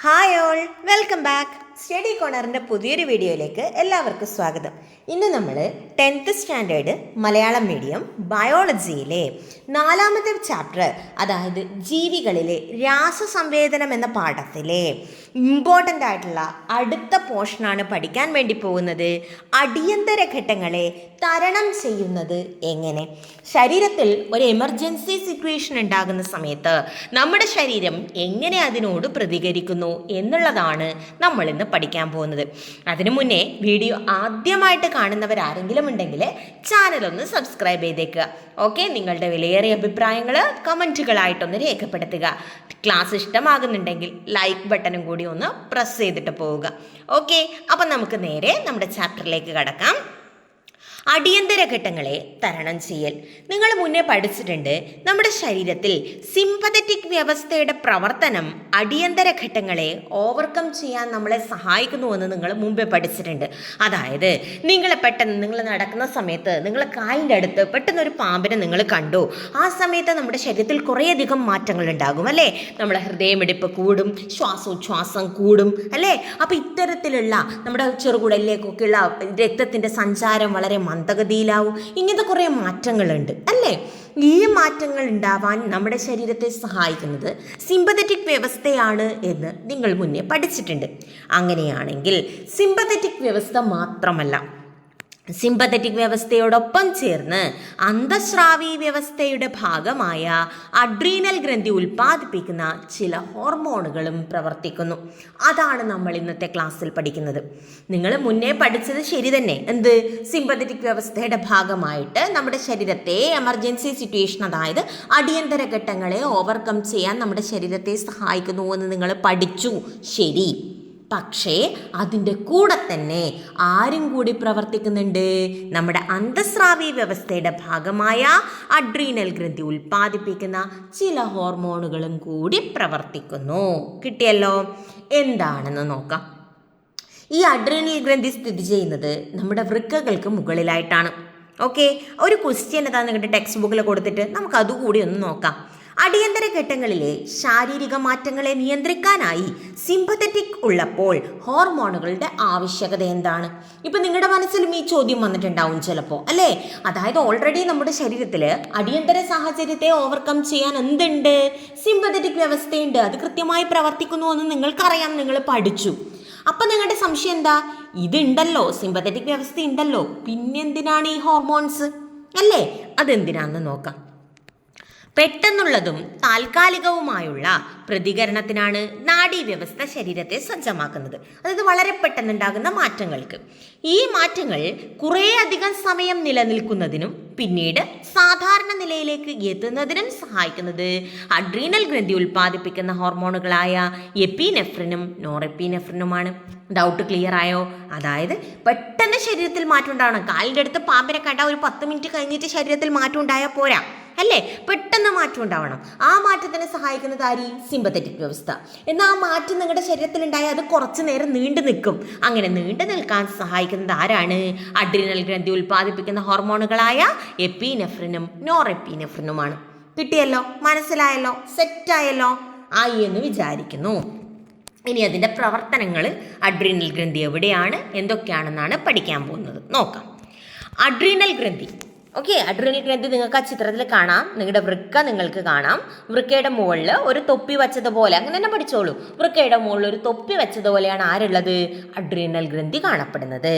Hi all welcome back study കോണറിന്റെ പുതിയൊരു വീഡിയോയിലേക്ക് എല്ലാവർക്കും സ്വാഗതം. ഇന്ന് നമ്മൾ ടെൻത്ത് സ്റ്റാൻഡേർഡ് മലയാളം മീഡിയം ബയോളജിയിലെ നാലാമത്തെ ചാപ്റ്റർ അതായത് ജീവികളിലെ രാസസംവേദനം എന്ന പാഠത്തിലെ ഇമ്പോർട്ടന്റ് ആയിട്ടുള്ള അടുത്ത പോർഷനാണ് പഠിക്കാൻ വേണ്ടി പോകുന്നത്. അടിയന്തര ഘട്ടങ്ങളെ തരണം ചെയ്യുന്നത് എങ്ങനെ? ശരീരത്തിൽ ഒരു എമർജൻസി സിറ്റുവേഷൻ ഉണ്ടാകുന്ന സമയത്ത് നമ്മുടെ ശരീരം എങ്ങനെ അതിനോട് പ്രതികരിക്കുന്നു എന്നുള്ളതാണ് നമ്മൾ ഇന്ന് പഠിക്കാൻ പോകുന്നത്. അതിനു മുന്നേ വീഡിയോ ആദ്യമായിട്ട് കാണുന്നവരാരെങ്കിലും ഉണ്ടെങ്കിൽ ചാനൽ ഒന്ന് സബ്സ്ക്രൈബ് ചെയ്തേക്കുക. ഓക്കെ നിങ്ങളുടെ വിലയേറിയ അഭിപ്രായങ്ങൾ കമന്റുകളായിട്ടൊന്ന് രേഖപ്പെടുത്തുക. ക്ലാസ് ഇഷ്ടമാകുന്നുണ്ടെങ്കിൽ ലൈക്ക് ബട്ടനും കൂടി ഒന്ന് പ്രസ് ചെയ്തിട്ട് പോവുക. ഓക്കെ അപ്പം നമുക്ക് നേരെ നമ്മുടെ ചാപ്റ്ററിലേക്ക് കടക്കാം. അടിയന്തര ഘട്ടങ്ങളെ തരണം ചെയ്യൽ. നിങ്ങൾ മുന്നേ പഠിച്ചിട്ടുണ്ട് നമ്മുടെ ശരീരത്തിൽ സിമ്പതറ്റിക് വ്യവസ്ഥയുടെ പ്രവർത്തനം അടിയന്തര ഘട്ടങ്ങളെ ഓവർകം ചെയ്യാൻ നമ്മളെ സഹായിക്കുന്നുവെന്ന് നിങ്ങൾ മുമ്പേ പഠിച്ചിട്ടുണ്ട്. അതായത് നിങ്ങൾ പെട്ടെന്ന് നിങ്ങൾ നടക്കുന്ന സമയത്ത് നിങ്ങൾ കാലിന്റെ അടുത്ത് പെട്ടെന്ന് ഒരു പാമ്പിനെ നിങ്ങൾ കണ്ടു. ആ സമയത്ത് നമ്മുടെ ശരീരത്തിൽ കുറേയധികം മാറ്റങ്ങൾ ഉണ്ടാകും അല്ലേ? നമ്മുടെ ഹൃദയമിടിപ്പ് കൂടും ശ്വാസോച്ഛ്വാസം കൂടും അല്ലേ? അപ്പം ഇത്തരത്തിലുള്ള നമ്മുടെ ചെറുകുടലിലേക്കൊക്കെയുള്ള രക്തത്തിന്റെ സഞ്ചാരം വളരെ മന്ദഗതിയിലാവും. ഇങ്ങനത്തെ കുറേ മാറ്റങ്ങളുണ്ട് അല്ലേ? ഈ മാറ്റങ്ങൾ ഉണ്ടാവാൻ നമ്മുടെ ശരീരത്തെ സഹായിക്കുന്നത് സിമ്പതറ്റിക് വ്യവസ്ഥയാണ് എന്ന് നിങ്ങൾ മുന്നേ പഠിച്ചിട്ടുണ്ട്. അങ്ങനെയാണെങ്കിൽ സിമ്പതറ്റിക് വ്യവസ്ഥ മാത്രമല്ല സിമ്പത്തറ്റിക് വ്യവസ്ഥയോടൊപ്പം ചേർന്ന് അന്തസ്രാവി വ്യവസ്ഥയുടെ ഭാഗമായ അഡ്രീനൽ ഗ്രന്ഥി ഉൽപ്പാദിപ്പിക്കുന്ന ചില ഹോർമോണുകളും പ്രവർത്തിക്കുന്നു. അതാണ് നമ്മൾ ഇന്നത്തെ ക്ലാസ്സിൽ പഠിക്കുന്നത്. നിങ്ങൾ മുന്നേ പഠിച്ചത് ശരി തന്നെ. എന്ത്? സിമ്പത്തറ്റിക് വ്യവസ്ഥയുടെ ഭാഗമായിട്ട് നമ്മുടെ ശരീരത്തെ എമർജൻസി സിറ്റുവേഷൻ അതായത് അടിയന്തര ഘട്ടങ്ങളെ ഓവർകം ചെയ്യാൻ നമ്മുടെ ശരീരത്തെ സഹായിക്കുന്നു എന്ന് നിങ്ങൾ പഠിച്ചു. ശരി. പക്ഷേ അതിന്റെ കൂടെ തന്നെ ആരും കൂടി പ്രവർത്തിക്കുന്നുണ്ട്. നമ്മുടെ അന്തസ്രാവി വ്യവസ്ഥയുടെ ഭാഗമായ അഡ്രീനൽ ഗ്രന്ഥി ഉൽപ്പാദിപ്പിക്കുന്ന ചില ഹോർമോണുകളും കൂടി പ്രവർത്തിക്കുന്നു. കിട്ടിയല്ലോ? എന്താണെന്ന് നോക്കാം. ഈ അഡ്രീനൽ ഗ്രന്ഥി സ്ഥിതി ചെയ്യുന്നത് നമ്മുടെ വൃക്കകൾക്ക് മുകളിലായിട്ടാണ്. ഓക്കെ? ഒരു ക്വസ്റ്റ്യൻ എന്താണെന്ന് കണ്ടിട്ട് ടെക്സ്റ്റ് ബുക്കിൽ കൊടുത്തിട്ട് നമുക്ക് അതുകൂടി ഒന്ന് നോക്കാം. അടിയന്തര ഘട്ടങ്ങളിലെ ശാരീരിക മാറ്റങ്ങളെ നിയന്ത്രിക്കാനായി സിമ്പത്തറ്റിക് ഉള്ളപ്പോൾ ഹോർമോണുകളുടെ ആവശ്യകത എന്താണ്? ഇപ്പൊ നിങ്ങളുടെ മനസ്സിലും ഈ ചോദ്യം വന്നിട്ടുണ്ടാവും ചിലപ്പോൾ അല്ലേ? അതായത് ഓൾറെഡി നമ്മുടെ ശരീരത്തിൽ അടിയന്തര സാഹചര്യത്തെ ഓവർകം ചെയ്യാൻ എന്തുണ്ട്? സിമ്പത്തറ്റിക് വ്യവസ്ഥയുണ്ട് അത് കൃത്യമായി പ്രവർത്തിക്കുന്നു എന്ന് നിങ്ങൾക്കറിയാം നിങ്ങൾ പഠിച്ചു. അപ്പൊ നിങ്ങളുടെ സംശയം എന്താ? ഇതുണ്ടല്ലോ സിമ്പത്തറ്റിക് വ്യവസ്ഥ ഉണ്ടല്ലോ പിന്നെന്തിനാണ് ഈ ഹോർമോൺസ് അല്ലേ? അതെന്തിനാന്ന് നോക്കാം. പെട്ടെന്നുള്ളതും താൽക്കാലികവുമായുള്ള പ്രതികരണത്തിനാണ് നാഡീവ്യവസ്ഥ ശരീരത്തെ സജ്ജമാക്കുന്നത്. അതായത് വളരെ പെട്ടെന്നുണ്ടാകുന്ന മാറ്റങ്ങൾക്ക്. ഈ മാറ്റങ്ങൾ കുറേ അധികം സമയം നിലനിൽക്കുന്നതിനും പിന്നീട് സാധാരണ നിലയിലേക്ക് എത്തുന്നതിനും സഹായിക്കുന്നത് അഡ്രീനൽ ഗ്രന്ഥി ഉൽപ്പാദിപ്പിക്കുന്ന ഹോർമോണുകളായ എപ്പിനെഫ്രിനും നോറെപ്പിനെഫ്രിനുമാണ്. ഡൗട്ട് ക്ലിയർ ആയോ? അതായത് പെട്ടെന്ന് ശരീരത്തിൽ മാറ്റം ഉണ്ടാവണം. കാലിന്റെ അടുത്ത് പാമ്പിനെ കണ്ട ഒരു പത്ത് മിനിറ്റ് കഴിഞ്ഞിട്ട് ശരീരത്തിൽ മാറ്റം ഉണ്ടായാൽ പോരാ. അല്ലേ? പെട്ടെന്ന് മാറ്റം ഉണ്ടാവണം. ആ മാറ്റത്തിനെ സഹായിക്കുന്നത് ആരി? സിമ്പത്തറ്റിക് വ്യവസ്ഥ. എന്നാൽ ആ മാറ്റം നിങ്ങളുടെ ശരീരത്തിൽ ഉണ്ടായാൽ അത് കുറച്ച് നേരം നീണ്ടു നിൽക്കും. അങ്ങനെ നീണ്ടു നിൽക്കാൻ സഹായിക്കുന്നത് ആരാണ്? അഡ്രിനൽ ഗ്രന്ഥി ഉൽപ്പാദിപ്പിക്കുന്ന ഹോർമോണുകളായ എപ്പിനെഫ്രിനും നോറെപ്പീനെഫ്രിനുമാണ്. കിട്ടിയല്ലോ? മനസ്സിലായല്ലോ? സെറ്റായല്ലോ? ആയി എന്ന് വിചാരിക്കുന്നു. ഇനി അതിന്റെ പ്രവർത്തനങ്ങൾ അഡ്രീനൽ ഗ്രന്ഥി എവിടെയാണ്? എന്തൊക്കെയാണെന്നാണ് പഠിക്കാൻ പോകുന്നത്. നോക്കാം. അഡ്രീനൽ ഗ്രന്ഥി. ഓക്കെ അഡ്രീനൽ ഗ്രന്ഥി നിങ്ങൾക്ക് ആ ചിത്രത്തിൽ കാണാം. നിങ്ങളുടെ വൃക്ക നിങ്ങൾക്ക് കാണാം. വൃക്കയുടെ മുകളിൽ ഒരു തൊപ്പി വെച്ചതുപോലെ അങ്ങനെ തന്നെ പഠിച്ചോളൂ. വൃക്കയുടെ മുകളിൽ ഒരു തൊപ്പി വെച്ചതുപോലെയാണ് ആരുള്ളത്? അഡ്രീനൽ ഗ്രന്ഥി കാണപ്പെടുന്നത്.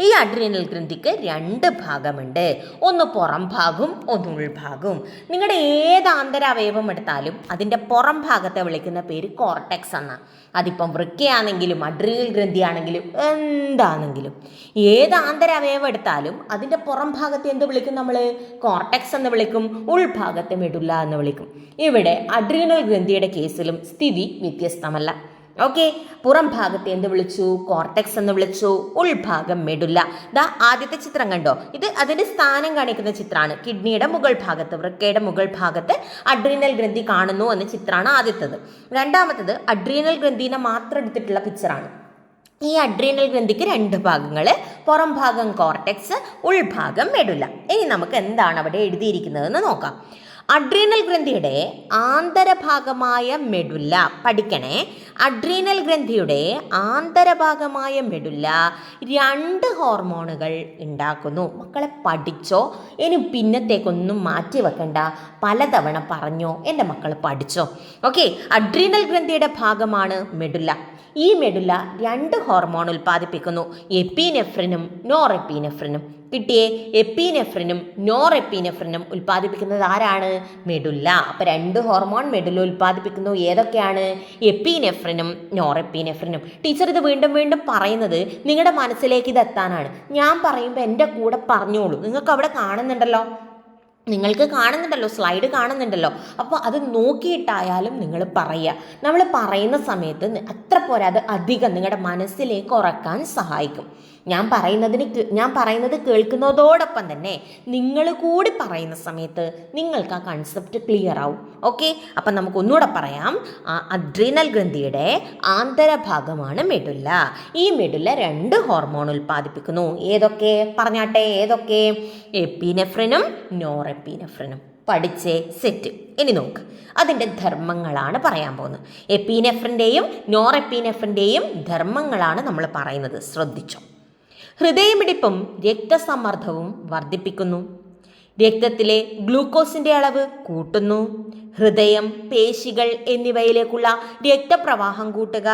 ഈ അഡ്രീനൽ ഗ്രന്ഥിക്ക് രണ്ട് ഭാഗമുണ്ട്. ഒന്ന് പുറം ഭാഗവും ഒന്ന് ഉൾഭാഗവും. നിങ്ങളുടെ ഏത് ആന്തരാവയവം എടുത്താലും അതിന്റെ പുറം ഭാഗത്തെ വിളിക്കുന്ന പേര് കോർട്ടെക്സ് എന്നാണ് അതിപ്പം വൃക്കയാണെങ്കിലും അഡ്രീനൽ ഗ്രന്ഥിയാണെങ്കിലും എന്താണെങ്കിലും. ഏത് ആന്തരാവയവം എടുത്താലും അതിന്റെ പുറം ഭാഗത്തെ എന്ത് വിളിക്കും നമ്മൾ കോർട്ടെക്സ് എന്ന് വിളിക്കും ഉൾഭാഗത്തെ മെഡുല്ല എന്ന് വിളിക്കും. ഇവിടെ അഡ്രീനൽ ഗ്രന്ഥിയുടെ കേസിലും സ്ഥിതി വ്യത്യസ്തമല്ല. ഓക്കെ പുറം ഭാഗത്തെ എന്ത് വിളിച്ചു? കോർട്ടെക്സ് എന്ന് വിളിച്ചു. ഉൾഭാഗം മെഡുല്ല ദാ ആദ്യത്തെ ചിത്രം കണ്ടോ? ഇത് അതിന്റെ സ്ഥാനം കാണിക്കുന്ന ചിത്രമാണ്. കിഡ്നിയുടെ മുകൾ ഭാഗത്ത് വൃക്കയുടെ മുകൾ ഭാഗത്ത് അഡ്രീനൽ ഗ്രന്ഥി കാണുന്നു എന്ന ചിത്രമാണ് ആദ്യത്തത്. രണ്ടാമത്തത് അഡ്രീനൽ ഗ്രന്ഥിനെ മാത്രം എടുത്തിട്ടുള്ള പിക്ചറാണ് ഈ അഡ്രീനൽ ഗ്രന്ഥിക്ക് രണ്ട് ഭാഗങ്ങൾ പുറം ഭാഗം കോർട്ടെക്സ് ഉൾഭാഗം മെഡുല ഇനി നമുക്ക് എന്താണ് അവിടെ എഴുതിയിരിക്കുന്നതെന്ന് നോക്കാം. അഡ്രീനൽ ഗ്രന്ഥിയുടെ ആന്തരഭാഗമായ മെഡുല്ല പഠിക്കണേ. അഡ്രീനൽ ഗ്രന്ഥിയുടെ ആന്തരഭാഗമായ മെഡുല്ല രണ്ട് ഹോർമോണുകൾ ഉണ്ടാക്കുന്നു. മക്കളെ പഠിച്ചോ? ഇനി പിന്നത്തേക്കൊന്നും മാറ്റി വെക്കണ്ട. പലതവണ പറഞ്ഞോ? എന്റെ മക്കൾ പഠിച്ചോ? ഓക്കെ അഡ്രീനൽ ഗ്രന്ഥിയുടെ ഭാഗമാണ് മെഡുല്ല ഈ മെഡുല രണ്ട് ഹോർമോൺ ഉൽപ്പാദിപ്പിക്കുന്നു. എപ്പീനെഫ്രിനും നോറെപ്പീനെഫ്രിനും. കിട്ടിയേ എപ്പീനെഫ്രിനും നോറെപ്പീനെഫ്രിനും ഉൽപ്പാദിപ്പിക്കുന്നത് ആരാണ്? മെഡുല്ല അപ്പോൾ രണ്ട് ഹോർമോൺ മെഡുല ഉൽപ്പാദിപ്പിക്കുന്നു ഏതൊക്കെയാണ്? എപ്പീനെഫ്രിനും നോറെപ്പീനെഫ്രിനും. ടീച്ചർ ഇത് വീണ്ടും വീണ്ടും പറയുന്നത് നിങ്ങളുടെ മനസ്സിലേക്ക് ഇത് എത്താനാണ് ഞാൻ പറയുമ്പോൾ എന്റെ കൂടെ പറഞ്ഞോളൂ. നിങ്ങൾക്ക് അവിടെ കാണുന്നുണ്ടല്ലോ. നിങ്ങൾക്ക് കാണുന്നുണ്ടല്ലോ സ്ലൈഡ് കാണുന്നുണ്ടല്ലോ. അപ്പോൾ അത് നോക്കിയിട്ടായാലും നിങ്ങൾ പറയുക. നമ്മൾ പറയുന്ന സമയത്ത് അത്ര പോരാ അത് അധികം നിങ്ങളുടെ മനസ്സിലേക്ക് ഉറക്കാൻ സഹായിക്കും. ഞാൻ പറയുന്നതിന് ഞാൻ പറയുന്നത് കേൾക്കുന്നതോടൊപ്പം തന്നെ നിങ്ങൾ കൂടി പറയുന്ന സമയത്ത് നിങ്ങൾക്ക് ആ കൺസെപ്റ്റ് ക്ലിയർ ആവും. ഓക്കെ അപ്പം നമുക്ക് ഒന്നുകൂടെ പറയാം അഡ്രീനൽ ഗ്രന്ഥിയുടെ ആന്തരഭാഗമാണ് മെഡുല്ല ഈ മെഡുല്ല രണ്ട് ഹോർമോൺ ഉൽപ്പാദിപ്പിക്കുന്നു. ഏതൊക്കെ? പറഞ്ഞാട്ടെ ഏതൊക്കെ? എപ്പിനെഫ്രിനും നോറെപ്പിനെഫ്രിനും പഠിച്ചേ സെറ്റ് ഇനി നോക്ക്. അതിന്റെ ധർമ്മങ്ങളാണ് പറയാൻ പോകുന്നത്. എപ്പീനെഫ്രിന്റെയും നോറെപ്പീനെഫ്രിന്റെയും ധർമ്മങ്ങളാണ് നമ്മൾ പറയുന്നത്. ശ്രദ്ധിച്ചോ? ഹൃദയമിടിപ്പും രക്തസമ്മർദ്ദവും വർദ്ധിപ്പിക്കുന്നു. രക്തത്തിലെ ഗ്ലൂക്കോസിന്റെ അളവ് കൂട്ടുന്നു. ഹൃദയം പേശികൾ എന്നിവയിലേക്കുള്ള രക്തപ്രവാഹം കൂട്ടുക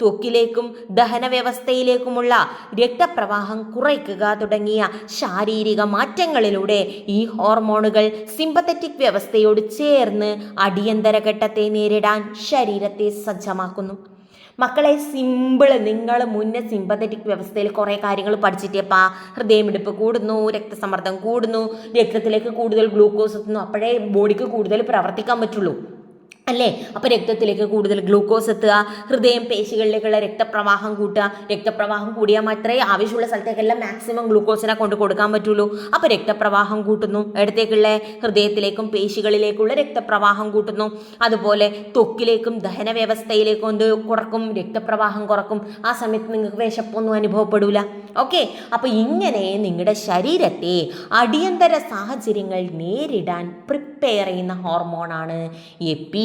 ത്വക്കിലേക്കും ദഹന വ്യവസ്ഥയിലേക്കുമുള്ള രക്തപ്രവാഹം കുറയ്ക്കുക തുടങ്ങിയ ശാരീരിക മാറ്റങ്ങളിലൂടെ ഈ ഹോർമോണുകൾ സിമ്പത്തറ്റിക് വ്യവസ്ഥയോട് ചേർന്ന് അടിയന്തര ഘട്ടത്തെ നേരിടാൻ ശരീരത്തെ സജ്ജമാക്കുന്നു. മക്കളെ സിമ്പിൾ നിങ്ങൾ മുന്നേ സിമ്പത്തറ്റിക് വ്യവസ്ഥയിൽ കുറേ കാര്യങ്ങൾ പഠിച്ചിട്ടേപ്പാ ഹൃദയമിടിപ്പ് കൂടുന്നു രക്തസമ്മർദ്ദം കൂടുന്നു രക്തത്തിലേക്ക് കൂടുതൽ ഗ്ലൂക്കോസ് എത്തുന്നു. അപ്പോഴേ ബോഡിക്ക് കൂടുതൽ പ്രവർത്തിക്കാൻ പറ്റുള്ളൂ. അല്ലേ? അപ്പോൾ രക്തത്തിലേക്ക് കൂടുതൽ ഗ്ലൂക്കോസ് എത്തുക ഹൃദയം പേശികളിലേക്കുള്ള രക്തപ്രവാഹം കൂട്ടുക. രക്തപ്രവാഹം കൂടിയാൽ മാത്രമേ ആവശ്യമുള്ള സ്ഥലത്തേക്കെല്ലാം മാക്സിമം ഗ്ലൂക്കോസിനെ കൊണ്ട് കൊടുക്കാൻ പറ്റുള്ളൂ. അപ്പോൾ രക്തപ്രവാഹം കൂട്ടുന്നു. ഇടത്തേക്കുള്ള ഹൃദയത്തിലേക്കും പേശികളിലേക്കുള്ള രക്തപ്രവാഹം കൂട്ടുന്നു. അതുപോലെ തൊക്കിലേക്കും ദഹന വ്യവസ്ഥയിലേക്കും എന്ത് കുറക്കും? രക്തപ്രവാഹം കുറക്കും. ആ സമയത്ത് നിങ്ങൾക്ക് വിശപ്പൊന്നും അനുഭവപ്പെടില്ല ഓക്കെ? അപ്പോൾ ഇങ്ങനെ നിങ്ങളുടെ ശരീരത്തെ അടിയന്തര സാഹചര്യങ്ങൾ നേരിടാൻ പ്രിപ്പയർ ചെയ്യുന്ന ഹോർമോണാണ്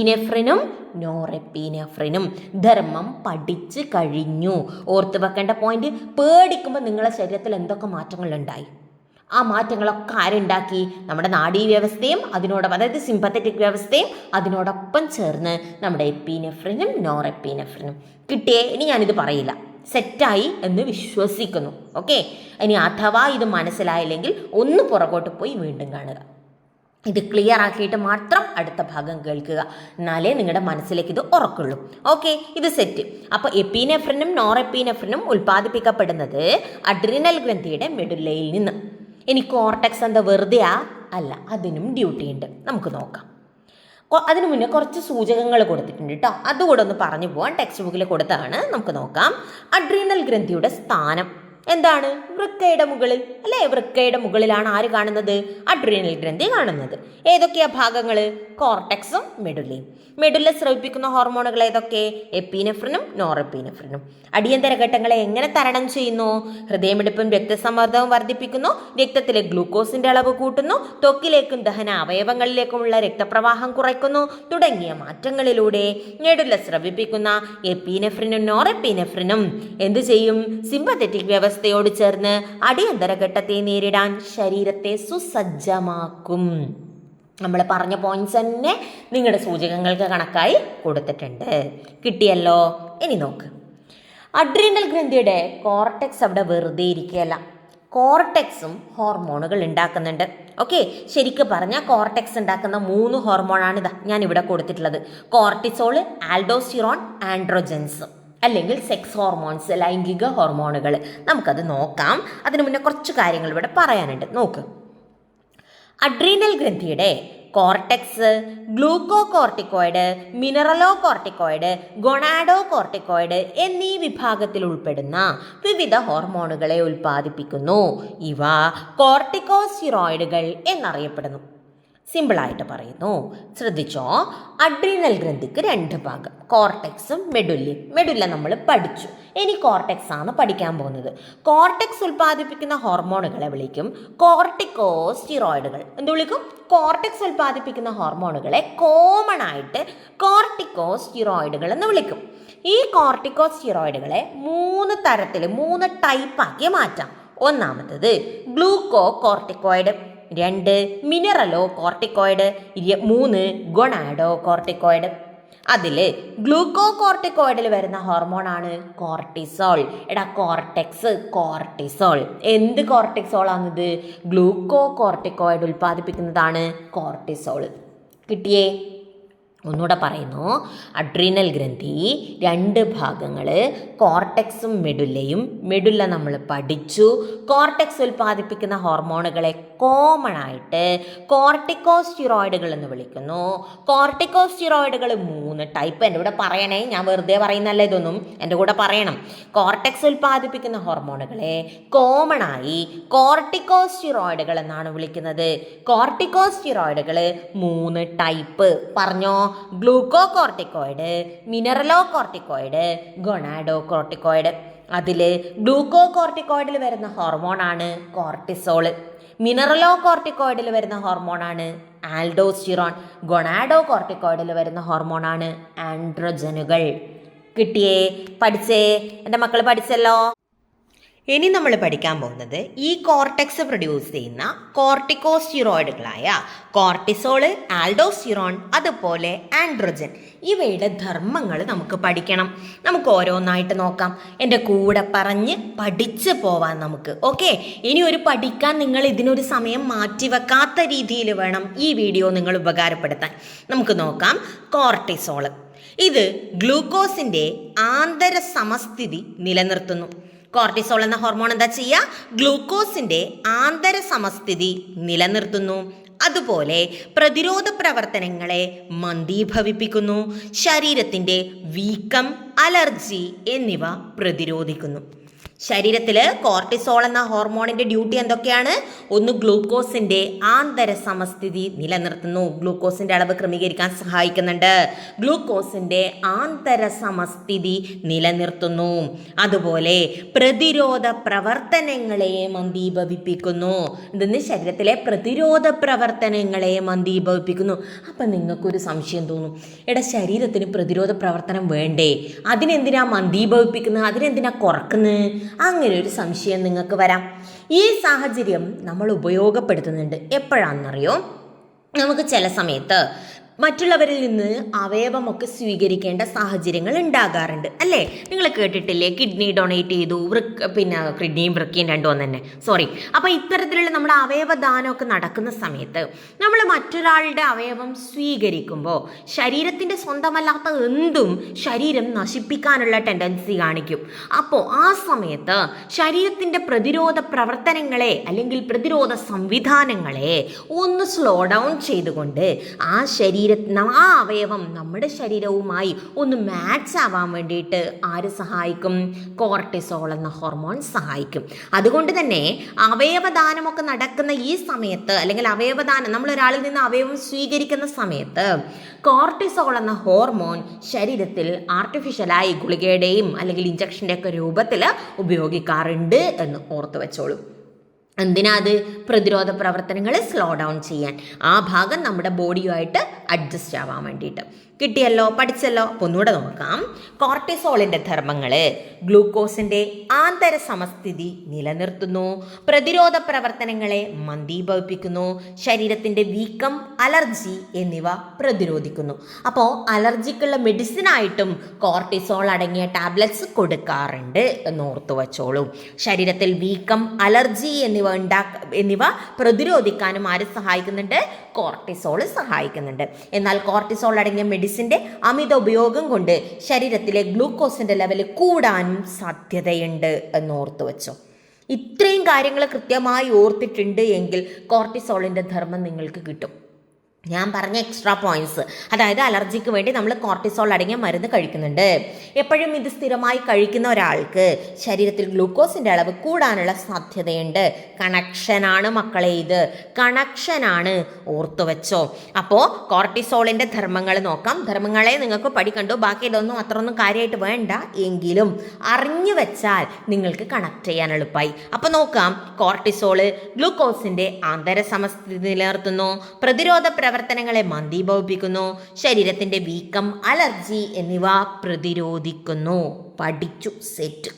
എപ്പീനെഫ്രിനും നോറെപ്പീനെഫ്രിനും ധർമ്മം പഠിച്ച് കഴിഞ്ഞു. ഓർത്ത് വെക്കേണ്ട പോയിന്റ് പേടിക്കുമ്പോൾ നിങ്ങളെ ശരീരത്തിൽ എന്തൊക്കെ മാറ്റങ്ങളുണ്ടായി? ആ മാറ്റങ്ങളൊക്കെ ആരുണ്ടാക്കി? നമ്മുടെ നാഡീ വ്യവസ്ഥയും അതിനോടൊപ്പം അതായത് സിമ്പത്തറ്റിക് വ്യവസ്ഥയും അതിനോടൊപ്പം ചേർന്ന് നമ്മുടെ എപ്പിനെഫ്രിനും നോറെപ്പീനെഫ്രിനും കിട്ടിയേ ഇനി ഞാനിത് പറയില്ല. സെറ്റായി എന്ന് വിശ്വസിക്കുന്നു. ഓക്കെ ഇനി അഥവാ ഇത് മനസ്സിലായില്ലെങ്കിൽ ഒന്ന് പുറകോട്ട് പോയി വീണ്ടും കാണുക. ഇത് ക്ലിയർ ആക്കിയിട്ട് മാത്രം അടുത്ത ഭാഗം കേൾക്കുക. എന്നാലേ നിങ്ങളുടെ മനസ്സിലേക്ക് ഇത് ഉറക്കുള്ളൂ. ഓക്കെ ഇത് സെറ്റ് അപ്പോൾ എപ്പീനെഫ്രിനും നോറെപ്പീനെഫ്രിനും ഉൽപ്പാദിപ്പിക്കപ്പെടുന്നത് അഡ്രിനൽ ഗ്രന്ഥിയുടെ മെഡുല്ലയിൽ നിന്ന്. ഇനി കോർട്ടക്സ് എന്താ? വെറുതെയാ അല്ല അതിനും ഡ്യൂട്ടി ഉണ്ട്. നമുക്ക് നോക്കാം. അതിനു മുന്നേ കുറച്ച് സൂചകങ്ങൾ കൊടുത്തിട്ടുണ്ട് കേട്ടോ അതുകൂടെ ഒന്ന് പറഞ്ഞു പോവാൻ ടെക്സ്റ്റ് ബുക്കിൽ കൊടുത്താണ്. നമുക്ക് നോക്കാം. അഡ്രീനൽ ഗ്രന്ഥിയുടെ സ്ഥാനം. എന്താണ്? വൃക്കയുടെ മുകളിൽ അല്ലേ? വൃക്കയുടെ മുകളിലാണ് ആര് കാണുന്നത്? അഡ്രീനൽ ഗ്രന്ഥി കാണുന്നത്. ഏതൊക്കെയാ ഭാഗങ്ങൾ കോർട്ടെക്സും മെഡുലയും. മെഡുല സ്രവിപ്പിക്കുന്ന ഹോർമോണുകൾ ഏതൊക്കെ? എപ്പീനെഫ്രിനും നോറെപ്പീനെഫ്രിനും. അടിയന്തര ഘട്ടങ്ങളെ എങ്ങനെ തരണം ചെയ്യുന്നു? ഹൃദയമിടിപ്പും രക്തസമ്മർദ്ദവും വർദ്ധിപ്പിക്കുന്നു രക്തത്തിലെ ഗ്ലൂക്കോസിന്റെ അളവ് കൂട്ടുന്നു ത്വക്കിലേക്കും ദഹന അവയവങ്ങളിലേക്കുമുള്ള രക്തപ്രവാഹം കുറയ്ക്കുന്നു തുടങ്ങിയ മാറ്റങ്ങളിലൂടെ മെഡുല സ്രവിപ്പിക്കുന്ന എപ്പീനെഫ്രിനും നോറെപ്പീനെഫ്രിനും എന്തു ചെയ്യും? സിമ്പത്തറ്റിക് വ്യവസ്ഥയോട് ചേർന്ന് അടിയന്തര ഘട്ടത്തെ നേരിടാൻ ശരീരത്തെ സുസജ്ജമാക്കും. നമ്മൾ പറഞ്ഞ പോയിന്റ്സ് തന്നെ നിങ്ങളുടെ സൂചകങ്ങൾക്ക് കണക്കായി കൊടുത്തിട്ടുണ്ട്. കിട്ടിയല്ലോ? ഇനി നോക്ക്. അഡ്രീനൽ ഗ്രന്ഥിയുടെ കോർട്ടെക്സ് അവിടെ വെറുതെ ഇരിക്കുകയല്ല. കോർട്ടെക്സും ഹോർമോണുകൾ ഉണ്ടാക്കുന്നുണ്ട്. ഓക്കെ ശരിക്കും പറഞ്ഞാൽ കോർട്ടെക്സ് ഉണ്ടാക്കുന്ന മൂന്ന് ഹോർമോണാണ് ഇതാ ഞാൻ ഇവിടെ കൊടുത്തിട്ടുള്ളത്. കോർട്ടിസോൾ ആൽഡോസിറോൺ ആൻഡ്രോജൻസ് അല്ലെങ്കിൽ സെക്സ് ഹോർമോൺസ് ലൈംഗിക ഹോർമോണുകൾ നമുക്കത് നോക്കാം. അതിനു മുന്നേ കുറച്ച് കാര്യങ്ങൾ ഇവിടെ പറയാനുണ്ട്. നോക്ക്. അഡ്രീനൽ ഗ്രന്ഥിയുടെ cortex glucocorticoid mineralocorticoid gonadocorticoid എന്നീ വിഭാഗത്തിൽ ഉൾപ്പെടുന്ന വിവിധ ഹോർമോണുകളെ ഉൽപ്പാദിപ്പിക്കുന്നു. ഇവ കോർട്ടിക്കോസ്റ്റിറോയിഡുകൾ എന്നറിയപ്പെടുന്നു. സിമ്പിളായിട്ട് പറയുന്നു. ശ്രദ്ധിച്ചോ? അഡ്രീനൽ ഗ്രന്ഥിക്ക് രണ്ട് ഭാഗം. കോർട്ടെക്സും മെഡുല്ലയും മെഡുല്ല നമ്മൾ പഠിച്ചു. ഇനി കോർട്ടെക്സ് ആണ് പഠിക്കാൻ പോകുന്നത്. കോർട്ടെക്സ് ഉൽപ്പാദിപ്പിക്കുന്ന ഹോർമോണുകളെ വിളിക്കും കോർട്ടിക്കോ സ്റ്റിറോയിഡുകൾ എന്ത് വിളിക്കും? കോർട്ടെക്സ് ഉൽപ്പാദിപ്പിക്കുന്ന ഹോർമോണുകളെ കോമൺ ആയിട്ട് കോർട്ടിക്കോ സ്റ്റിറോയിഡുകൾ എന്ന് വിളിക്കും. ഈ കോർട്ടിക്കോ സ്റ്റിറോയിഡുകളെ മൂന്ന് തരത്തിൽ മൂന്ന് ടൈപ്പാക്കി മാറ്റാം. ഒന്നാമത്തത് ഗ്ലൂക്കോ കോർട്ടിക്കോയിഡ് രണ്ട് മിനറലോ കോർട്ടിക്കോയിഡ് മൂന്ന് ഗൊണാഡോ കോർട്ടിക്കോയിഡ് അതിൽ ഗ്ലൂക്കോ കോർട്ടിക്കോയിഡിൽ വരുന്ന ഹോർമോണാണ് കോർട്ടിസോൾ എടാ കോർട്ടെക്സ് കോർട്ടിസോൾ എന്ത് കോർട്ടിസോൾ ആണിത് ഗ്ലൂക്കോ കോർട്ടിക്കോയിഡ് ഉൽപ്പാദിപ്പിക്കുന്നതാണ് കോർട്ടിസോൾ കിട്ടിയേ? ഒന്നുകൂടെ പറയുന്നു. അഡ്രീനൽ ഗ്രന്ഥി രണ്ട് ഭാഗങ്ങൾ കോർട്ടെക്സും മെഡുല്ലയും മെഡുല്ല നമ്മൾ പഠിച്ചു. കോർട്ടെക്സ് ഉൽപ്പാദിപ്പിക്കുന്ന ഹോർമോണുകളെ കോമൺ ആയിട്ട് കോർട്ടിക്കോസ്റ്റിറോയിഡുകൾ എന്ന് വിളിക്കുന്നു. കോർട്ടിക്കോസ്റ്റിറോയിഡുകൾ മൂന്ന് ടൈപ്പ് എന്റെ കൂടെ പറയണേ ഞാൻ വെറുതെ പറയുന്നല്ല ഇതൊന്നും. എന്റെ കൂടെ പറയണം. കോർട്ടെക്സ് ഉൽപ്പാദിപ്പിക്കുന്ന ഹോർമോണുകളെ കോമൺ ആയി കോർട്ടിക്കോസ്റ്റിറോയിഡുകൾ എന്നാണ് വിളിക്കുന്നത്. കോർട്ടിക്കോസ്റ്റിറോയിഡുകൾ മൂന്ന് ടൈപ്പ് പറഞ്ഞോ? Glucocorticoid mineralocorticoid gonadocorticoid അതിൽ ഗ്ലൂക്കോ കോർട്ടിക്കോയിഡിൽ വരുന്ന ഹോർമോണാണ് കോർട്ടിസോൾ. മിനറലോ കോർട്ടിക്കോയിഡിൽ വരുന്ന ഹോർമോണാണ് ആൽഡോസ്റ്റിറോൺ. ഗൊണാഡോ കോർട്ടിക്കോയിഡിൽ വരുന്ന ഹോർമോണാണ് ആൻഡ്രോജനുകൾ. കിട്ടിയേ പഠിച്ചേ എന്റെ മക്കൾ പഠിച്ചല്ലോ. ഇനി നമ്മൾ പഠിക്കാൻ പോകുന്നത് ഈ കോർട്ടെക്സ് പ്രൊഡ്യൂസ് ചെയ്യുന്ന കോർട്ടിക്കോസ്റ്റിറോയിഡുകളായ കോർട്ടിസോൾ ആൽഡോസ്റ്റിറോൺ അതുപോലെ ആൻഡ്രോജൻ ഇവയുടെ ധർമ്മങ്ങൾ നമുക്ക് പഠിക്കണം. നമുക്ക് ഓരോന്നായിട്ട് നോക്കാം. എന്റെ കൂടെ പറഞ്ഞ് പഠിച്ച് പോവാൻ നമുക്ക്. ഓക്കെ ഇനി ഒരു പഠിക്കാൻ നിങ്ങൾ ഇതിനൊരു സമയം മാറ്റിവെക്കാത്ത രീതിയിൽ വേണം ഈ വീഡിയോ നിങ്ങൾ ഉപകാരപ്പെടുത്താൻ. നമുക്ക് നോക്കാം. കോർട്ടിസോൾ ഇത് ഗ്ലൂക്കോസിന്റെ ആന്തര സമസ്ഥിതി നിലനിർത്തുന്നു. കോർട്ടിസോൾ എന്ന ഹോർമോൺ എന്താ ചെയ്യുക? ഗ്ലൂക്കോസിന്റെ ആന്തര സമസ്ഥിതി നിലനിർത്തുന്നു. അതുപോലെ പ്രതിരോധ പ്രവർത്തനങ്ങളെ മന്ദീഭവിപ്പിക്കുന്നു. ശരീരത്തിന്റെ വീക്കം അലർജി എന്നിവ പ്രതിരോധിക്കുന്നു. ശരീരത്തിൽ കോർട്ടിസോൾ എന്ന ഹോർമോണിന്റെ ഡ്യൂട്ടി എന്തൊക്കെയാണ്? ഒന്ന് ഗ്ലൂക്കോസിന്റെ ആന്തര സമസ്ഥിതി നിലനിർത്തുന്നു. ഗ്ലൂക്കോസിന്റെ അളവ് ക്രമീകരിക്കാൻ സഹായിക്കുന്നുണ്ട്. ഗ്ലൂക്കോസിന്റെ ആന്തര സമസ്ഥിതി നിലനിർത്തുന്നു. അതുപോലെ പ്രതിരോധ പ്രവർത്തനങ്ങളെ മന്ദീഭവിപ്പിക്കുന്നു. ഇതിന് ശരീരത്തിലെ പ്രതിരോധ പ്രവർത്തനങ്ങളെ മന്ദീഭവിപ്പിക്കുന്നു. അപ്പം നിങ്ങൾക്കൊരു സംശയം തോന്നും. എടാ ശരീരത്തിന് പ്രതിരോധ പ്രവർത്തനം വേണ്ടേ? അതിനെന്തിനാ മന്ദീഭവിപ്പിക്കുന്നത് അതിനെന്തിനാ കുറക്കുന്നത് അങ്ങനെ ഒരു സംശയം നിങ്ങൾക്ക് വരാം. ഈ സാഹചര്യം നമ്മൾ ഉപയോഗപ്പെടുത്തുന്നുണ്ട്. എപ്പോഴാണെന്നറിയോ? നമുക്ക് ചില സമയത്ത് മറ്റുള്ളവരിൽ നിന്ന് അവയവമൊക്കെ സ്വീകരിക്കേണ്ട സാഹചര്യങ്ങൾ ഉണ്ടാകാറുണ്ട് അല്ലേ? നിങ്ങൾ കേട്ടിട്ടില്ലേ? കിഡ്നി ഡൊണേറ്റ് ചെയ്തു വൃക്ക പിന്നെ കിഡ്നിയും വൃക്കയും രണ്ടും തന്നെ. സോറി അപ്പോൾ ഇത്തരത്തിലുള്ള നമ്മുടെ അവയവദാനമൊക്കെ നടക്കുന്ന സമയത്ത് നമ്മൾ മറ്റൊരാളുടെ അവയവം സ്വീകരിക്കുമ്പോൾ ശരീരത്തിന്റെ സ്വന്തമല്ലാത്ത എന്തും ശരീരം നശിപ്പിക്കാനുള്ള ടെൻഡൻസി കാണിക്കും. അപ്പോൾ ആ സമയത്ത് ശരീരത്തിന്റെ പ്രതിരോധ പ്രവർത്തനങ്ങളെ അല്ലെങ്കിൽ പ്രതിരോധ സംവിധാനങ്ങളെ ഒന്ന് സ്ലോ ഡൗൺ ചെയ്തുകൊണ്ട് ആ ശരീര ആ അവയവം നമ്മുടെ ശരീരവുമായി ഒന്ന് മാച്ച് ആവാൻ വേണ്ടിയിട്ട് ആര് സഹായിക്കും? കോർട്ടിസോൾ എന്ന ഹോർമോൺ സഹായിക്കും. അതുകൊണ്ട് തന്നെ അവയവദാനമൊക്കെ നടക്കുന്ന ഈ സമയത്ത് അല്ലെങ്കിൽ അവയവദാനം നമ്മൾ ഒരാളിൽ നിന്ന് അവയവം സ്വീകരിക്കുന്ന സമയത്ത് കോർട്ടിസോൾ എന്ന ഹോർമോൺ ശരീരത്തിൽ ആർട്ടിഫിഷ്യലായി ഗുളികയുടെയും അല്ലെങ്കിൽ ഇഞ്ചക്ഷന്റെ ഒക്കെ രൂപത്തിൽ ഉപയോഗിക്കാറുണ്ട് എന്ന് ഓർത്തു വെച്ചോളൂ. എന്തിനാ അത്? പ്രതിരോധ പ്രവർത്തനങ്ങൾ സ്ലോ ഡൗൺ ചെയ്യാൻ. ആ ഭാഗം നമ്മുടെ ബോഡിയുമായിട്ട് അഡ്ജസ്റ്റ് ആവാൻ വേണ്ടിയിട്ട്. കിട്ടിയല്ലോ പഠിച്ചല്ലോ അപ്പോൾ ഒന്നുകൂടെ നോക്കാം. കോർട്ടിസോളിന്റെ ധർമ്മങ്ങൾ ഗ്ലൂക്കോസിന്റെ ആന്തര സമസ്ഥിതി നിലനിർത്തുന്നു. പ്രതിരോധ പ്രവർത്തനങ്ങളെ മന്ദീഭവിപ്പിക്കുന്നു. ശരീരത്തിന്റെ വീക്കം അലർജി എന്നിവ പ്രതിരോധിക്കുന്നു. അപ്പോൾ അലർജിക്കുള്ള മെഡിസിനായിട്ടും കോർട്ടിസോൾ അടങ്ങിയ ടാബ്ലറ്റ്സ് കൊടുക്കാറുണ്ട് എന്ന് ഓർത്തു വച്ചോളൂ. ശരീരത്തിൽ വീക്കം അലർജി എന്നിവ എന്നിവ പ്രതിരോധിക്കാനും ആര് സഹായിക്കുന്നുണ്ട്? കോർട്ടിസോൾ സഹായിക്കുന്നുണ്ട്. എന്നാൽ കോർട്ടിസോൾ അടങ്ങിയ മെഡിസിന്റെ അമിത ഉപയോഗം കൊണ്ട് ശരീരത്തിലെ ഗ്ലൂക്കോസിന്റെ ലെവൽ കൂടാനും സാധ്യതയുണ്ട് എന്ന് ഓർത്തു വെച്ചോ. ഇത്രയും കാര്യങ്ങൾ കൃത്യമായി ഓർത്തിട്ടുണ്ട് എങ്കിൽ കോർട്ടിസോളിന്റെ ധർമ്മം നിങ്ങൾക്ക് കിട്ടും. ഞാൻ പറഞ്ഞ എക്സ്ട്രാ പോയിന്റ്സ് അതായത് അലർജിക്ക് വേണ്ടി നമ്മൾ കോർട്ടിസോൾ അടങ്ങിയ മരുന്ന് കഴിക്കുന്നുണ്ട്. എപ്പോഴും ഇത് സ്ഥിരമായി കഴിക്കുന്ന ഒരാൾക്ക് ശരീരത്തിൽ ഗ്ലൂക്കോസിന്റെ അളവ് കൂടാനുള്ള സാധ്യതയുണ്ട്. കണക്ഷനാണ് മക്കളെ ഇത്. കണക്ഷനാണ് ഓർത്തു വെച്ചോ. അപ്പോൾ കോർട്ടിസോളിന്റെ ധർമ്മങ്ങൾ നോക്കാം. ധർമ്മങ്ങളെ നിങ്ങൾക്ക് പഠിക്കണ്ടു ബാക്കി ഇതൊന്നും അത്രയൊന്നും കാര്യമായിട്ട് വേണ്ട. എങ്കിലും അറിഞ്ഞു വെച്ചാൽ നിങ്ങൾക്ക് കണക്ട് ചെയ്യാൻ എളുപ്പമായി അപ്പോൾ നോക്കാം. കോർട്ടിസോൾ ഗ്ലൂക്കോസിന്റെ ആന്തര സമസ്ഥിതി നിലനിർത്തുന്നു. പ്രതിരോധ പ്രവർത്തനങ്ങളെ മന്ദീഭവിപ്പിക്കുന്നു. ശരീരത്തിന്റെ വീക്കം അലർജി എന്നിവ പ്രതിരോധിക്കുന്നു. പഠിച്ചു സെറ്റ്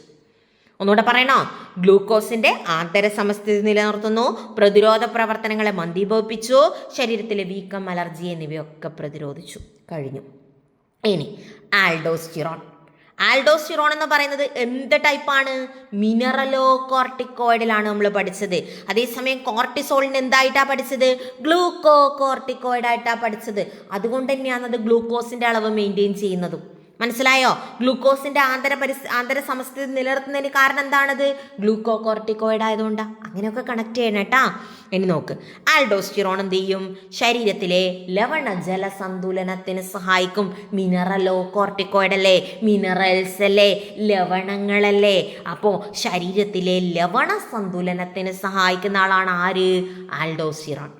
ഒന്നുകൂടെ പറയണോ. ഗ്ലൂക്കോസിന്റെ ആന്തര സമസ്ഥിതി നിലനിർത്തുന്നു. പ്രതിരോധ പ്രവർത്തനങ്ങളെ മന്ദീഭവിപ്പിച്ചു. ശരീരത്തിലെ വീക്കം അലർജി എന്നിവയൊക്കെ പ്രതിരോധിച്ചു. കഴിഞ്ഞു. ഇനി ആൽഡോസ്റ്റിറോൺ. ആൽഡോസ്റ്റിറോൺ എന്ന് പറയുന്നത് എന്ത് ടൈപ്പാണ്? മിനറലോ കോർട്ടിക്കോയിഡിലാണ് നമ്മൾ പഠിച്ചത്. അതേസമയം കോർട്ടിസോളിന് എന്തായിട്ടാണ് പഠിച്ചത്? ഗ്ലൂക്കോ കോർട്ടിക്കോയിഡായിട്ടാണ് പഠിച്ചത്. അതുകൊണ്ട് തന്നെയാണ് അത് ഗ്ലൂക്കോസിന്റെ അളവ് മെയിന്റെയിൻ ചെയ്യുന്നതും. മനസ്സിലായോ? ഗ്ലൂക്കോസിന്റെ ആന്തര പരിസ് ആന്തര സമസ്ഥിതി നിലനിർത്തുന്നതിന് കാരണം എന്താണത്? ഗ്ലൂക്കോ കോർട്ടിക്കോയിഡ് ആയതുകൊണ്ടാ. അങ്ങനെയൊക്കെ കണക്ട് ചെയ്യണം കേട്ടാ ഇനി നോക്ക്. ആൽഡോസ്റ്റിറോൺ എന്ത് ചെയ്യും? ശരീരത്തിലെ ലവണ ജല സന്തുലനത്തിന് സഹായിക്കും. മിനറലോ കോർട്ടിക്കോയിഡ് അല്ലേ? മിനറൽസ് അല്ലേ? ലവണങ്ങളല്ലേ? അപ്പോൾ ശരീരത്തിലെ ലവണ സന്തുലനത്തിന് സഹായിക്കുന്ന ആളാണ് ആര്? ആൽഡോസ്റ്റിറോൺ.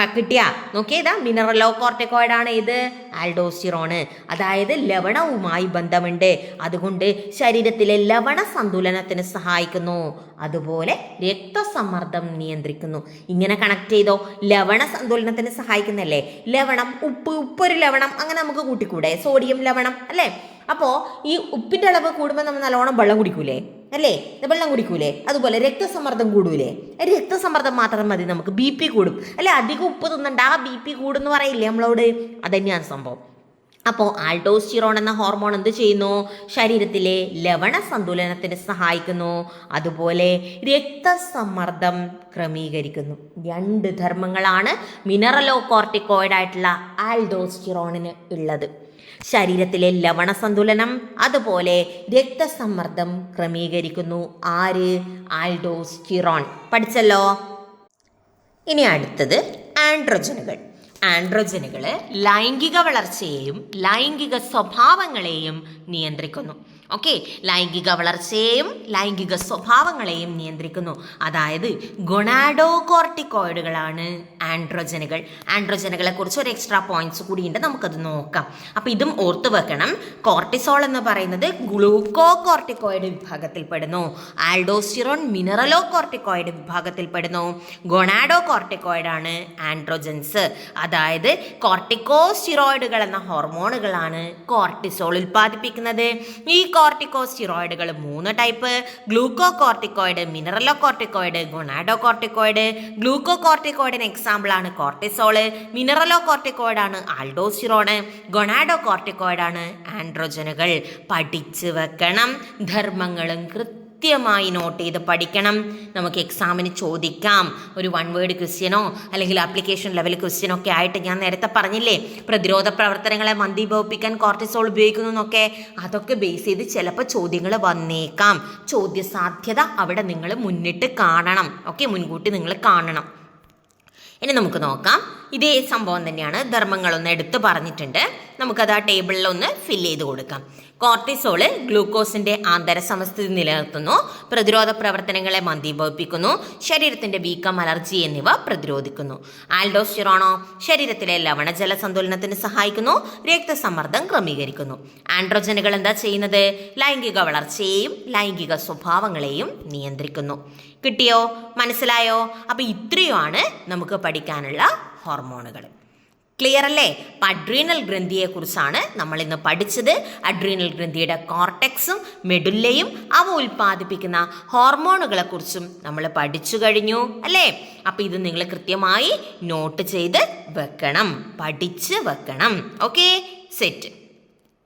കിട്ടിയാ നോക്കിയതാ മിനറലോ കോർട്ടിക്കോയിഡ് ആണ് ഇത്. ആൽഡോസ്റ്റിറോണ് അതായത് ലവണവുമായി ബന്ധമുണ്ട്. അതുകൊണ്ട് ശരീരത്തിലെ ലവണ സന്തുലനത്തിന് സഹായിക്കുന്നു. അതുപോലെ രക്തസമ്മർദ്ദം നിയന്ത്രിക്കുന്നു. ഇങ്ങനെ കണക്ട് ചെയ്തോ? ലവണ സന്തുലനത്തിന് സഹായിക്കുന്നല്ലേ ലവണം ഉപ്പ് ഉപ്പൊരു ലവണം അങ്ങനെ നമുക്ക് കൂട്ടിക്കൂടെ. സോഡിയം ലവണം അല്ലേ? അപ്പോൾ ഈ ഉപ്പിന്റെ അളവ് കൂടുമ്പോൾ നമ്മൾ നല്ലോണം വെള്ളം കുടിക്കൂലേ? അല്ലേ? വെള്ളം കുടിക്കൂലേ? അതുപോലെ രക്തസമ്മർദ്ദം കൂടൂലേ? രക്തസമ്മർദ്ദം മാത്രം മതി നമുക്ക് ബി പി കൂടും. അല്ലെ? അധികം ഉപ്പ് തിന്നണ്ട ആ ബി പി കൂടുന്ന് പറയില്ലേ നമ്മളോട്? അതന്നെയാണ് സംഭവം. അപ്പോൾ ആൾഡോസ്റ്റിറോൺ എന്ന ഹോർമോൺ എന്ത് ചെയ്യുന്നു? ശരീരത്തിലെ ലവണ സന്തുലനത്തിന് സഹായിക്കുന്നു. അതുപോലെ രക്തസമ്മർദ്ദം ക്രമീകരിക്കുന്നു. രണ്ട് ധർമ്മങ്ങളാണ് മിനറലോ കോർട്ടിക്കോയിഡ് ആയിട്ടുള്ള ഉള്ളത്. ശരീരത്തിലെ ലവണ സന്തുലനം അതുപോലെ രക്തസമ്മർദ്ദം ക്രമീകരിക്കുന്നു. ആര്? ആൽഡോസ്റ്റിറോൺ. പഠിച്ചല്ലോ? ഇനി അടുത്തത് ആൻഡ്രോജനുകൾ. ആൻഡ്രോജനുകൾ ലൈംഗിക വളർച്ചയെയും ലൈംഗിക സ്വഭാവങ്ങളെയും നിയന്ത്രിക്കുന്നു. ഓക്കെ ലൈംഗിക വളർച്ചയെയും ലൈംഗിക സ്വഭാവങ്ങളെയും നിയന്ത്രിക്കുന്നു. അതായത് ഗൊണാഡോ കോർട്ടിക്കോയിഡുകളാണ് ആൻഡ്രോജനുകൾ. ആൻഡ്രോജനുകളെ കുറിച്ച് ഒരു എക്സ്ട്രാ പോയിന്റ്സ് കൂടിയുണ്ട്. നമുക്കത് നോക്കാം. അപ്പോൾ ഇതും ഓർത്തു വെക്കണം. കോർട്ടിസോൾ എന്ന് പറയുന്നത് ഗ്ലൂക്കോ കോർട്ടിക്കോയിഡ് വിഭാഗത്തിൽപ്പെടുന്നു. ആൽഡോസ്റ്റിറോൺ മിനറലോ കോർട്ടിക്കോയിഡ് വിഭാഗത്തിൽപ്പെടുന്നു. ഗൊണാഡോ കോർട്ടിക്കോയിഡ് ആണ് ആൻഡ്രോജൻസ്. അതായത് കോർട്ടിക്കോസ്റ്റിറോയിഡുകൾ എന്ന ഹോർമോണുകളാണ് കോർട്ടിസോൾ ഉൽപ്പാദിപ്പിക്കുന്നത്. ഈ കോർട്ടിക്കോസ്റ്റിറോയിഡുകൾ മൂന്ന് type glucocorticoid mineralocorticoid gonadocorticoid ഗ്ലൂക്കോ കോർട്ടിക്കോയിഡിന് എക്സാമ്പിൾ ആണ് കോർട്ടിസോൾ മിനറലോ കോർട്ടിക്കോയിഡ് ആണ് ആൽഡോസിറോണ് ഗൊണാഡോ കോർട്ടിക്കോയിഡ് ആണ് ആൻഡ്രോജനുകൾ പഠിച്ചു വെക്കണം. ധർമ്മങ്ങളും കൃത്യമായി നോട്ട് ചെയ്ത് പഠിക്കണം. നമുക്ക് എക്സാമിന് ചോദിക്കാം. ഒരു വൺ വേർഡ് ക്വസ്റ്റ്യനോ അല്ലെങ്കിൽ ആപ്ലിക്കേഷൻ ലെവൽ ക്വസ്റ്റ്യനോ ഒക്കെ ആയിട്ട് ഞാൻ നേരത്തെ പറഞ്ഞില്ലേ? പ്രതിരോധ പ്രവർത്തനങ്ങളെ മന്ദീഭവിപ്പിക്കാൻ കോർട്ടിസോൾ ഉപയോഗിക്കുന്നു എന്നൊക്കെ. അതൊക്കെ ബേസ് ചെയ്ത് ചിലപ്പോൾ ചോദ്യങ്ങൾ വന്നേക്കാം. ചോദ്യ സാധ്യത അവിടെ നിങ്ങൾ മുന്നിട്ട് കാണണം. ഓക്കെ മുൻകൂട്ടി നിങ്ങൾ കാണണം. ഇനി നമുക്ക് നോക്കാം. ഇതേ സംഭവം തന്നെയാണ് ധർമ്മങ്ങളൊന്ന് എടുത്ത് പറഞ്ഞിട്ടുണ്ട്. നമുക്കത് ആ ടേബിളിലൊന്ന് ഫില്ല് ചെയ്ത് കൊടുക്കാം. കോർട്ടിസോൾ ഗ്ലൂക്കോസിന്റെ ആന്തര സമസ്ഥിതി നിലനിർത്തുന്നു പ്രതിരോധ പ്രവർത്തനങ്ങളെ മന്ദീഭവിപ്പിക്കുന്നു ശരീരത്തിന്റെ വീക്കം അലർജി എന്നിവ പ്രതിരോധിക്കുന്നു. ആൽഡോസ്റ്റിറോണോ ശരീരത്തിലെ ലവണജല സന്തുലനത്തിന് സഹായിക്കുന്നു രക്തസമ്മർദ്ദം ക്രമീകരിക്കുന്നു. ആൻഡ്രോജനുകൾ എന്താ ചെയ്യുന്നത്? ലൈംഗിക വളർച്ചയെയും ലൈംഗിക സ്വഭാവങ്ങളെയും നിയന്ത്രിക്കുന്നു. കിട്ടിയോ? മനസ്സിലായോ? അപ്പൊ ഇത്രയുമാണ് നമുക്ക് പഠിക്കാനുള്ള ഹോർമോണുകൾ. ക്ലിയർ അല്ലേ? അപ്പം അഡ്രീനൽ ഗ്രന്ഥിയെ കുറിച്ചാണ് നമ്മൾ ഇന്ന് പഠിച്ചത്. അഡ്രീനൽ ഗ്രന്ഥിയുടെ കോർട്ടെക്സും മെഡുല്ലയും അവ ഉൽപ്പാദിപ്പിക്കുന്ന ഹോർമോണുകളെ കുറിച്ചും നമ്മൾ പഠിച്ചു കഴിഞ്ഞു അല്ലേ? അപ്പം ഇത് നിങ്ങൾ കൃത്യമായി നോട്ട് ചെയ്ത് വെക്കണം. പഠിച്ച് വെക്കണം. Okay set